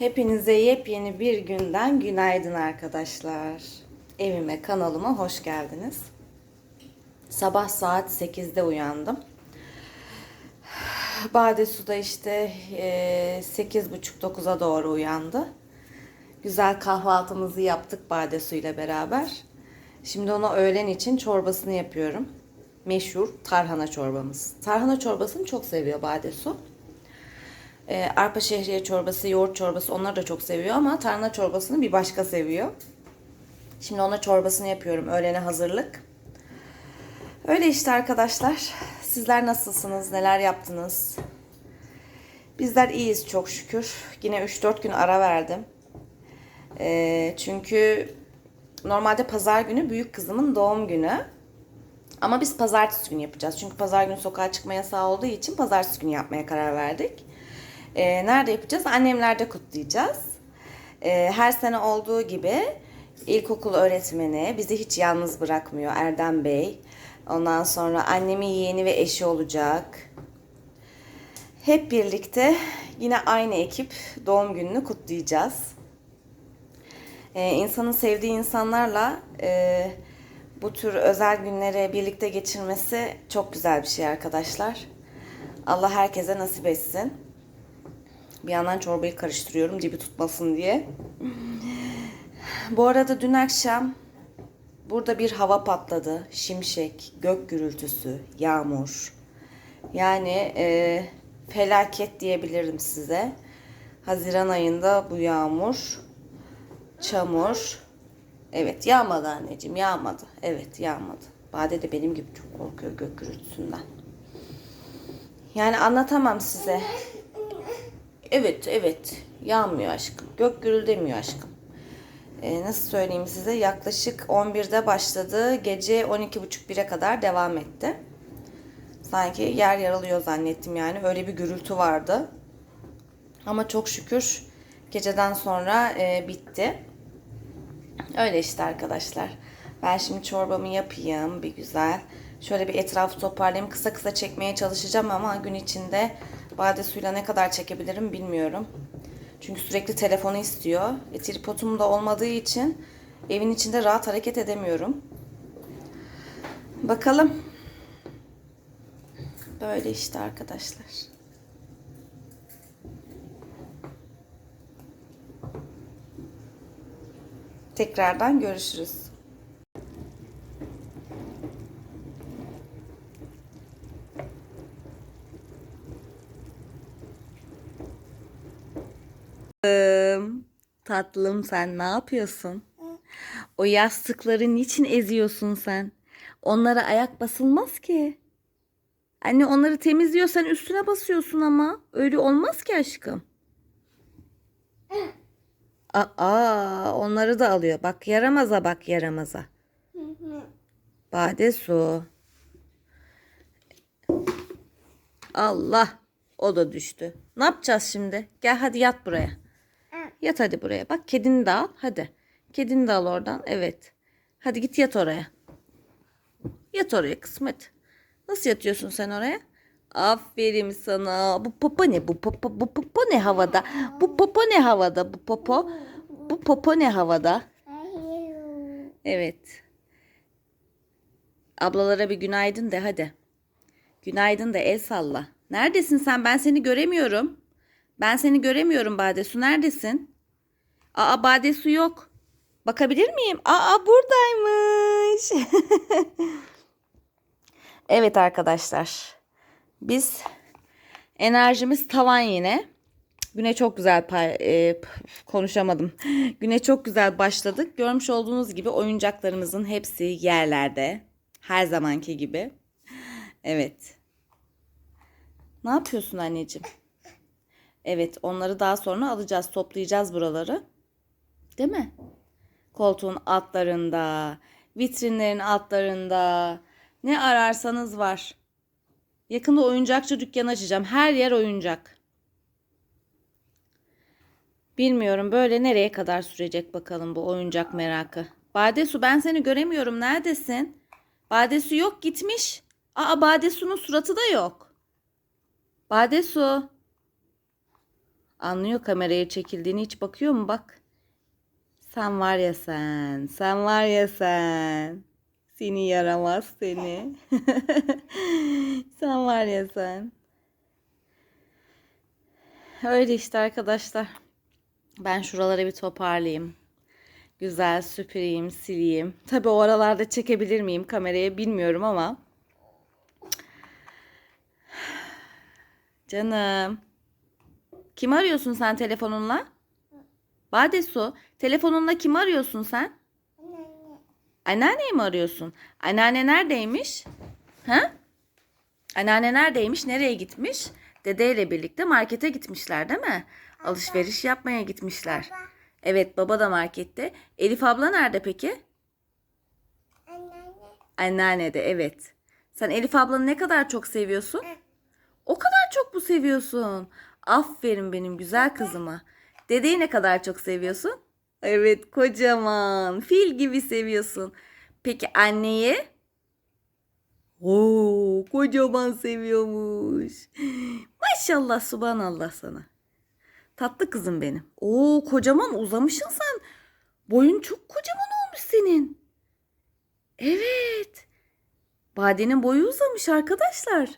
Hepinize yepyeni bir günden günaydın arkadaşlar. Evime, kanalıma hoş geldiniz. Sabah saat 8'de uyandım. Bade suda işte eee, 8.30-9'a doğru uyandı. Güzel kahvaltımızı yaptık Bade su ile beraber. Şimdi ona öğlen için çorbasını yapıyorum. Meşhur tarhana çorbamız. Tarhana çorbasını çok seviyor Bade su. Ee, arpa şehriye çorbası, yoğurt çorbası onları da çok seviyor ama tarhana çorbasını bir başka seviyor. Şimdi ona çorbasını yapıyorum. Öğlene hazırlık. Öyle işte arkadaşlar. Sizler nasılsınız? Neler yaptınız? Bizler iyiyiz çok şükür. Yine 3-4 gün ara verdim. Ee, çünkü normalde pazar günü büyük kızımın doğum günü. Ama biz pazartesi günü yapacağız. Çünkü pazar günü sokağa çıkma yasağı olduğu için pazartesi günü yapmaya karar verdik. Ee, nerede yapacağız? Annemlerde kutlayacağız. Ee, her sene olduğu gibi ilkokul öğretmeni bizi hiç yalnız bırakmıyor Erdem Bey. Ondan sonra annemin yeğeni ve eşi olacak. Hep birlikte yine aynı ekip doğum gününü kutlayacağız. Ee, insanın sevdiği insanlarla e, bu tür özel günleri birlikte geçirmesi çok güzel bir şey arkadaşlar. Allah herkese nasip etsin. Bir yandan çorbayı karıştırıyorum dibi tutmasın diye. Bu arada dün akşam burada bir hava patladı. Şimşek, gök gürültüsü, yağmur. Yani e, felaket diyebilirim size. Haziran ayında bu yağmur, çamur. Evet yağmadı anneciğim yağmadı. Evet yağmadı. Bade de benim gibi çok korkuyor gök gürültüsünden. Yani anlatamam size. Evet, evet. Yağmıyor aşkım. Gök gürüldemiyor aşkım. Ee, nasıl söyleyeyim size? Yaklaşık 11'de başladı. Gece 12.30-1'e kadar devam etti. Sanki yer yarılıyor zannettim yani. Öyle bir gürültü vardı. Ama çok şükür geceden sonra e, bitti. Öyle işte arkadaşlar. Ben şimdi çorbamı yapayım bir güzel. Şöyle bir etrafı toparlayayım. Kısa kısa çekmeye çalışacağım ama gün içinde bade suyla ne kadar çekebilirim bilmiyorum. Çünkü sürekli telefonu istiyor. E, tripodum da olmadığı için evin içinde rahat hareket edemiyorum. Bakalım. Böyle işte arkadaşlar. Tekrardan görüşürüz. Tatlım, tatlım sen ne yapıyorsun? O yastıkları niçin eziyorsun sen? Onlara ayak basılmaz ki. Anne onları temizliyorsan üstüne basıyorsun ama. Öyle olmaz ki aşkım. Aa, onları da alıyor. Bak yaramaza bak yaramaza. Bade su. Allah. O da düştü. Ne yapacağız şimdi? Gel hadi yat buraya. Yat hadi buraya. Bak kedini de al. Hadi. Kedini de al oradan. Evet. Hadi git yat oraya. Yat oraya kısmet. Nasıl yatıyorsun sen oraya? Aferin sana. Bu popo ne? Bu popo, bu popo ne havada? Bu popo ne havada? Bu popo. Bu popo ne havada? Evet. Ablalara bir günaydın de hadi. Günaydın de el salla. Neredesin sen? Ben seni göremiyorum. Ben seni göremiyorum Badesu. Neredesin? Aa Badesu yok. Bakabilir miyim? Aa buradaymış. evet arkadaşlar. Biz enerjimiz tavan yine. Güne çok güzel e, konuşamadım. Güne çok güzel başladık. Görmüş olduğunuz gibi oyuncaklarımızın hepsi yerlerde. Her zamanki gibi. Evet. Ne yapıyorsun anneciğim? Evet, onları daha sonra alacağız, toplayacağız buraları. Değil mi? Koltuğun altlarında, vitrinlerin altlarında ne ararsanız var. Yakında oyuncakçı dükkanı açacağım. Her yer oyuncak. Bilmiyorum böyle nereye kadar sürecek bakalım bu oyuncak merakı. Badesu ben seni göremiyorum. Neredesin? Badesu yok gitmiş. Aa Badesu'nun suratı da yok. Badesu. Anlıyor kameraya çekildiğini hiç bakıyor mu bak. Sen var ya sen. Sen var ya sen. Seni yaramaz seni. sen var ya sen. Öyle işte arkadaşlar. Ben şuraları bir toparlayayım. Güzel süpüreyim, sileyim. Tabii o aralarda çekebilir miyim kameraya bilmiyorum ama. Canım. Kim arıyorsun sen telefonunla? Badesu, telefonunla kim arıyorsun sen? Anneanneyi mi arıyorsun? Anneanne neredeymiş? Ha? Anneanne neredeymiş? Nereye gitmiş? Dedeyle birlikte markete gitmişler değil mi? Alışveriş yapmaya gitmişler. Evet baba da markette. Elif abla nerede peki? Anneanne de evet. Sen Elif ablanı ne kadar çok seviyorsun? O kadar çok mu seviyorsun? Aferin benim güzel kızıma. Dedeyi ne kadar çok seviyorsun? Evet kocaman. Fil gibi seviyorsun. Peki anneyi? Oo, kocaman seviyormuş. Maşallah subhanallah sana. Tatlı kızım benim. Oo kocaman uzamışsın sen. Boyun çok kocaman olmuş senin. Evet. Bade'nin boyu uzamış arkadaşlar.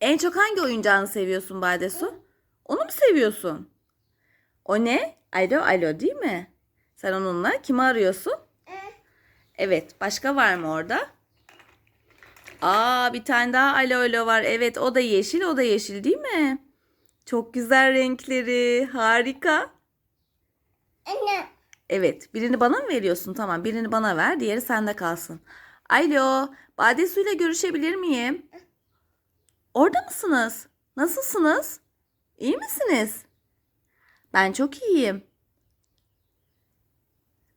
En çok hangi oyuncağını seviyorsun Badesu? Onu mu seviyorsun? O ne? Alo alo değil mi? Sen onunla kimi arıyorsun? Evet. Başka var mı orada? Aa bir tane daha alo alo var. Evet o da yeşil o da yeşil değil mi? Çok güzel renkleri. Harika. Anne. Evet, birini bana mı veriyorsun? Tamam, birini bana ver, diğeri sende kalsın. Alo, Badesu ile görüşebilir miyim? Orada mısınız? Nasılsınız? İyi misiniz? Ben çok iyiyim.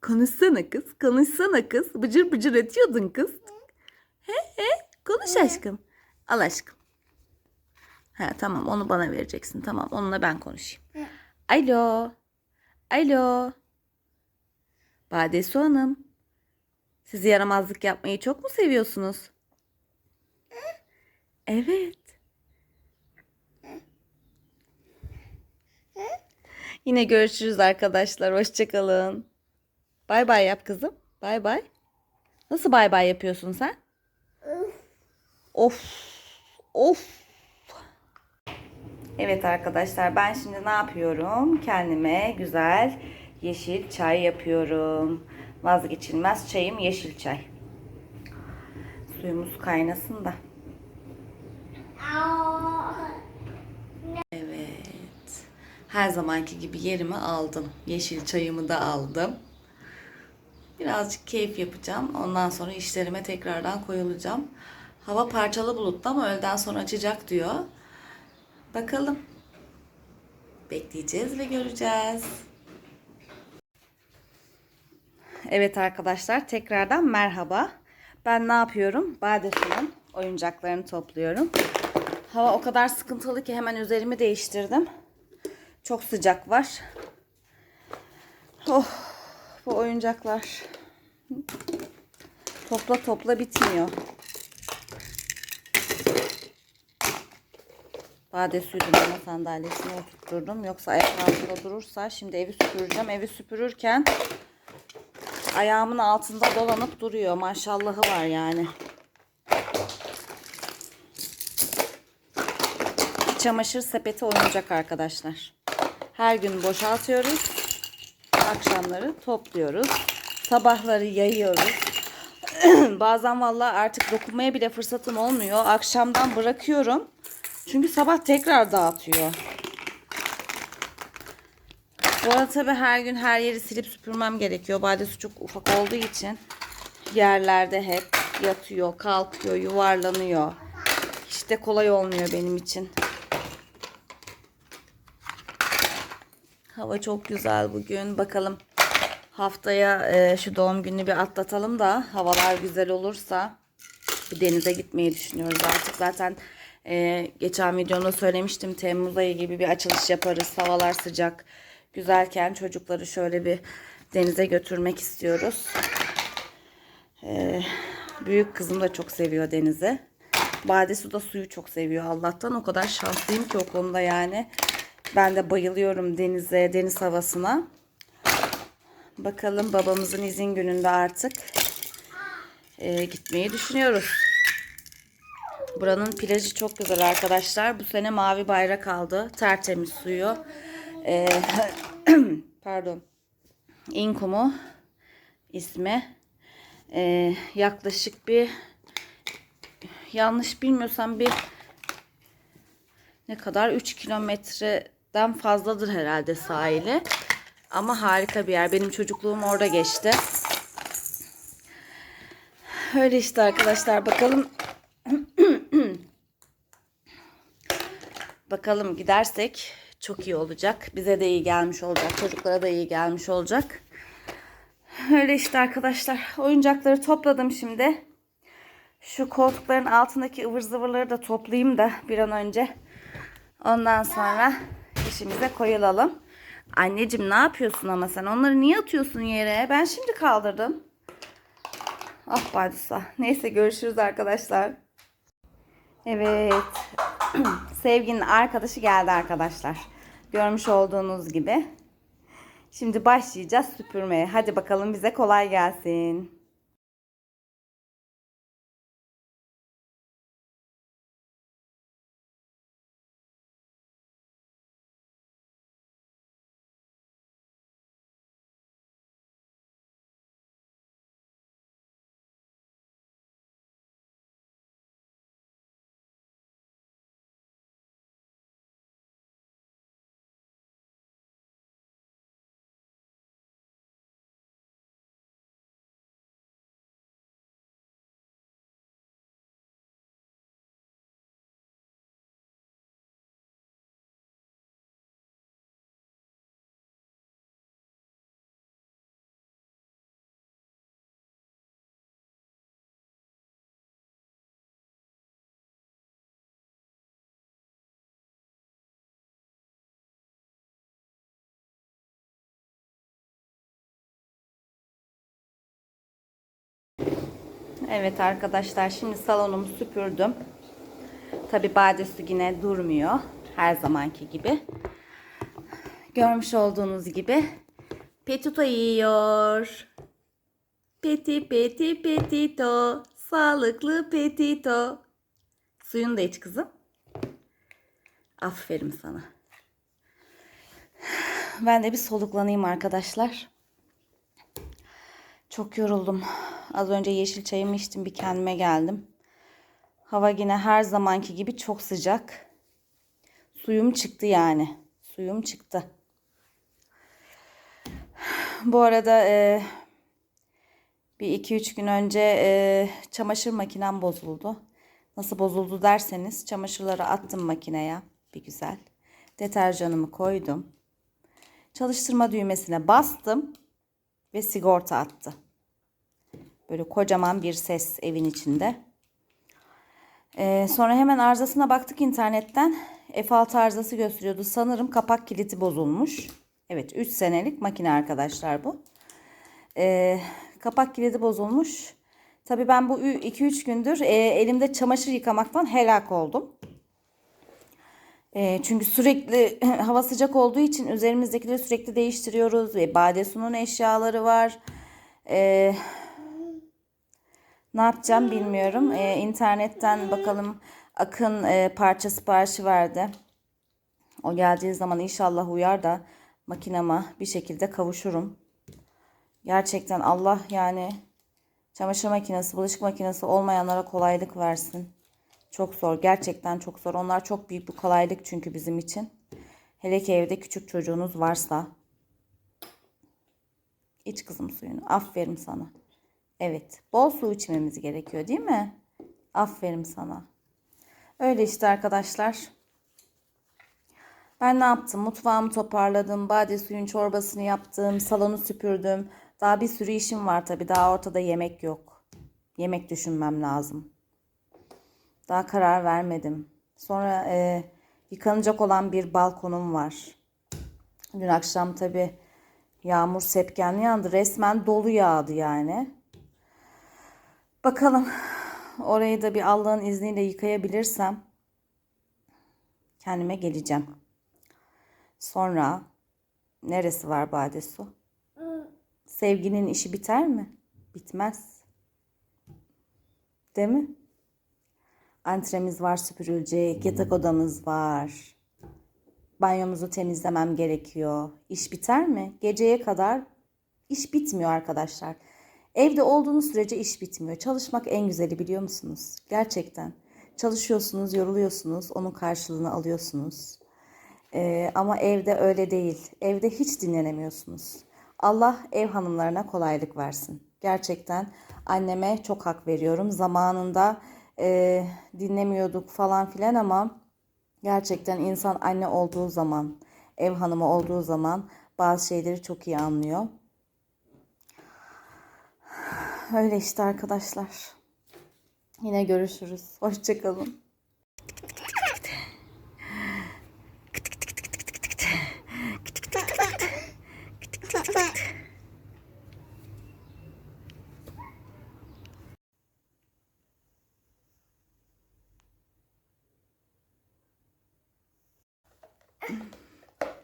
Konuşsana kız, konuşsana kız. Bıcır bıcır etiyordun kız. He he, konuş aşkım. Al aşkım. Ha tamam, onu bana vereceksin. Tamam, onunla ben konuşayım. Alo. Alo. Badesu Hanım. Siz yaramazlık yapmayı çok mu seviyorsunuz? Evet. Yine görüşürüz arkadaşlar. Hoşçakalın. Bay bay yap kızım. Bay bay. Nasıl bay bay yapıyorsun sen? Of. Of. Evet arkadaşlar ben şimdi ne yapıyorum? Kendime güzel yeşil çay yapıyorum. Vazgeçilmez çayım yeşil çay. Suyumuz kaynasın da. Her zamanki gibi yerimi aldım. Yeşil çayımı da aldım. Birazcık keyif yapacağım. Ondan sonra işlerime tekrardan koyulacağım. Hava parçalı bulutlu ama öğleden sonra açacak diyor. Bakalım. Bekleyeceğiz ve göreceğiz. Evet arkadaşlar tekrardan merhaba. Ben ne yapıyorum? Badesu'nun oyuncaklarını topluyorum. Hava o kadar sıkıntılı ki hemen üzerimi değiştirdim. Çok sıcak var. Oh bu oyuncaklar topla topla bitmiyor. Bade sürdüm ama sandalyesine oturtturdum. Yoksa ayak altında durursa şimdi evi süpüreceğim. Evi süpürürken ayağımın altında dolanıp duruyor. Maşallahı var yani. Çamaşır sepeti oyuncak arkadaşlar. Her gün boşaltıyoruz. Akşamları topluyoruz. Sabahları yayıyoruz. Bazen vallahi artık dokunmaya bile fırsatım olmuyor. Akşamdan bırakıyorum. Çünkü sabah tekrar dağıtıyor. Bu arada tabii her gün her yeri silip süpürmem gerekiyor. Badesi çok ufak olduğu için yerlerde hep yatıyor, kalkıyor, yuvarlanıyor. Hiç de kolay olmuyor benim için. Hava çok güzel bugün. Bakalım haftaya e, şu doğum gününü bir atlatalım da havalar güzel olursa bir denize gitmeyi düşünüyoruz artık. Zaten e, geçen videomda söylemiştim Temmuz ayı gibi bir açılış yaparız. Havalar sıcak güzelken çocukları şöyle bir denize götürmek istiyoruz. E, büyük kızım da çok seviyor denizi. Badesu da suyu çok seviyor Allah'tan. O kadar şanslıyım ki o konuda yani. Ben de bayılıyorum denize, deniz havasına. Bakalım babamızın izin gününde artık e, gitmeyi düşünüyoruz. Buranın plajı çok güzel arkadaşlar. Bu sene mavi bayrak aldı. Tertemiz suyu. E, pardon. İnkumu ismi. E, yaklaşık bir yanlış bilmiyorsam bir ne kadar 3 kilometreden fazladır herhalde sahili. Ama harika bir yer. Benim çocukluğum orada geçti. Öyle işte arkadaşlar bakalım bakalım gidersek çok iyi olacak. Bize de iyi gelmiş olacak. Çocuklara da iyi gelmiş olacak. Öyle işte arkadaşlar. Oyuncakları topladım şimdi. Şu koltukların altındaki ıvır zıvırları da toplayayım da bir an önce. Ondan sonra işimize koyulalım. Anneciğim ne yapıyorsun ama sen? Onları niye atıyorsun yere? Ben şimdi kaldırdım. Ah Badisa. Neyse görüşürüz arkadaşlar. Evet. Sevginin arkadaşı geldi arkadaşlar. Görmüş olduğunuz gibi. Şimdi başlayacağız süpürmeye. Hadi bakalım bize kolay gelsin. Evet arkadaşlar şimdi salonumu süpürdüm. Tabi badesi yine durmuyor. Her zamanki gibi. Görmüş olduğunuz gibi Petito yiyor. Peti peti petito. Sağlıklı petito. Suyunu da iç kızım. Aferin sana. Ben de bir soluklanayım arkadaşlar. Çok yoruldum. Az önce yeşil çayımı içtim bir kendime geldim. Hava yine her zamanki gibi çok sıcak. Suyum çıktı yani. Suyum çıktı. Bu arada e, bir iki üç gün önce e, çamaşır makinem bozuldu. Nasıl bozuldu derseniz çamaşırları attım makineye bir güzel. Deterjanımı koydum. Çalıştırma düğmesine bastım ve sigorta attı. Böyle kocaman bir ses evin içinde. Ee, sonra hemen arızasına baktık internetten. F6 arızası gösteriyordu. Sanırım kapak kilidi bozulmuş. Evet 3 senelik makine arkadaşlar bu. Ee, kapak kilidi bozulmuş. Tabii ben bu 2-3 gündür e, elimde çamaşır yıkamaktan helak oldum. E, çünkü sürekli hava sıcak olduğu için üzerimizdekileri sürekli değiştiriyoruz. Ve Badesu'nun eşyaları var. E, ne yapacağım bilmiyorum. E, internetten bakalım Akın e, parça siparişi verdi. O geldiği zaman inşallah uyar da makinama bir şekilde kavuşurum. Gerçekten Allah yani çamaşır makinesi, bulaşık makinesi olmayanlara kolaylık versin. Çok zor. Gerçekten çok zor. Onlar çok büyük bir kolaylık çünkü bizim için. Hele ki evde küçük çocuğunuz varsa. İç kızım suyunu. Aferin sana. Evet. Bol su içmemiz gerekiyor değil mi? Aferin sana. Öyle işte arkadaşlar. Ben ne yaptım? Mutfağımı toparladım. Bade suyun çorbasını yaptım. Salonu süpürdüm. Daha bir sürü işim var tabii. Daha ortada yemek yok. Yemek düşünmem lazım. Daha karar vermedim. Sonra e, yıkanacak olan bir balkonum var. Dün akşam tabii yağmur sepken yağdı. Resmen dolu yağdı yani. Bakalım. orayı da bir Allah'ın izniyle yıkayabilirsem kendime geleceğim. Sonra neresi var Badesu? Sevginin işi biter mi? Bitmez. Değil mi? Antremiz var süpürülecek, yatak odamız var. Banyomuzu temizlemem gerekiyor. İş biter mi? Geceye kadar iş bitmiyor arkadaşlar. Evde olduğunuz sürece iş bitmiyor. Çalışmak en güzeli biliyor musunuz? Gerçekten. Çalışıyorsunuz, yoruluyorsunuz, onun karşılığını alıyorsunuz. Ee, ama evde öyle değil. Evde hiç dinlenemiyorsunuz. Allah ev hanımlarına kolaylık versin. Gerçekten anneme çok hak veriyorum. Zamanında e, dinlemiyorduk falan filan ama gerçekten insan anne olduğu zaman, ev hanımı olduğu zaman bazı şeyleri çok iyi anlıyor. Öyle işte arkadaşlar. Yine görüşürüz. Hoşçakalın.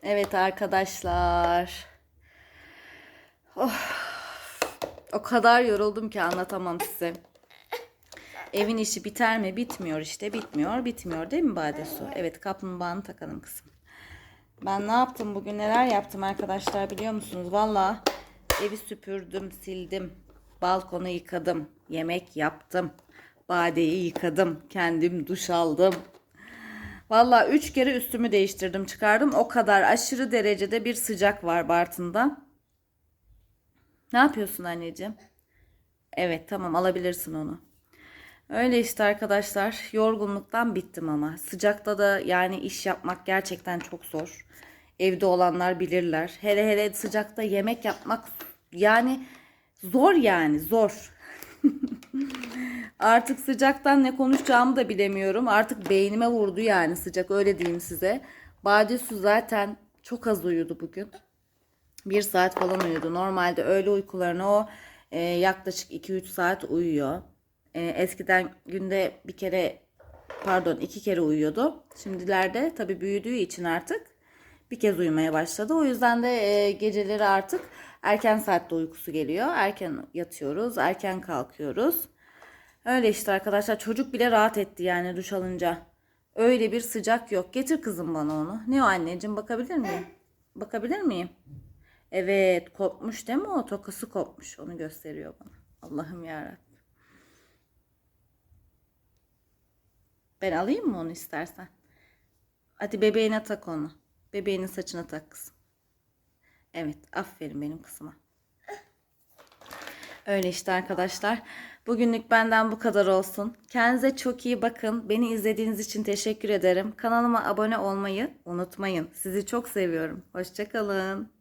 Evet arkadaşlar. Oh. O kadar yoruldum ki anlatamam size. Evin işi biter mi? Bitmiyor işte. Bitmiyor. Bitmiyor değil mi Badesu? Evet kaplumbağanı takalım kızım. Ben ne yaptım bugün neler yaptım arkadaşlar biliyor musunuz? Valla evi süpürdüm, sildim. Balkonu yıkadım. Yemek yaptım. Badeyi yıkadım. Kendim duş aldım. Valla üç kere üstümü değiştirdim çıkardım. O kadar aşırı derecede bir sıcak var Bartın'da. Ne yapıyorsun anneciğim? Evet tamam alabilirsin onu. Öyle işte arkadaşlar. Yorgunluktan bittim ama. Sıcakta da yani iş yapmak gerçekten çok zor. Evde olanlar bilirler. Hele hele sıcakta yemek yapmak yani zor yani zor. Artık sıcaktan ne konuşacağımı da bilemiyorum. Artık beynime vurdu yani sıcak öyle diyeyim size. Badesu zaten çok az uyudu bugün. Bir saat falan uyudu. Normalde öğle uykularını o e, yaklaşık 2-3 saat uyuyor. E, eskiden günde bir kere pardon iki kere uyuyordu. Şimdilerde tabii büyüdüğü için artık bir kez uyumaya başladı. O yüzden de e, geceleri artık erken saatte uykusu geliyor. Erken yatıyoruz, erken kalkıyoruz. Öyle işte arkadaşlar çocuk bile rahat etti yani duş alınca. Öyle bir sıcak yok. Getir kızım bana onu. Ne o anneciğim bakabilir miyim? Bakabilir miyim? Evet kopmuş değil mi o? Tokası kopmuş. Onu gösteriyor bana. Allah'ım yarabbim. Ben alayım mı onu istersen? Hadi bebeğine tak onu. Bebeğinin saçına tak kızım. Evet aferin benim kızıma. Öyle işte arkadaşlar. Bugünlük benden bu kadar olsun. Kendinize çok iyi bakın. Beni izlediğiniz için teşekkür ederim. Kanalıma abone olmayı unutmayın. Sizi çok seviyorum. Hoşçakalın.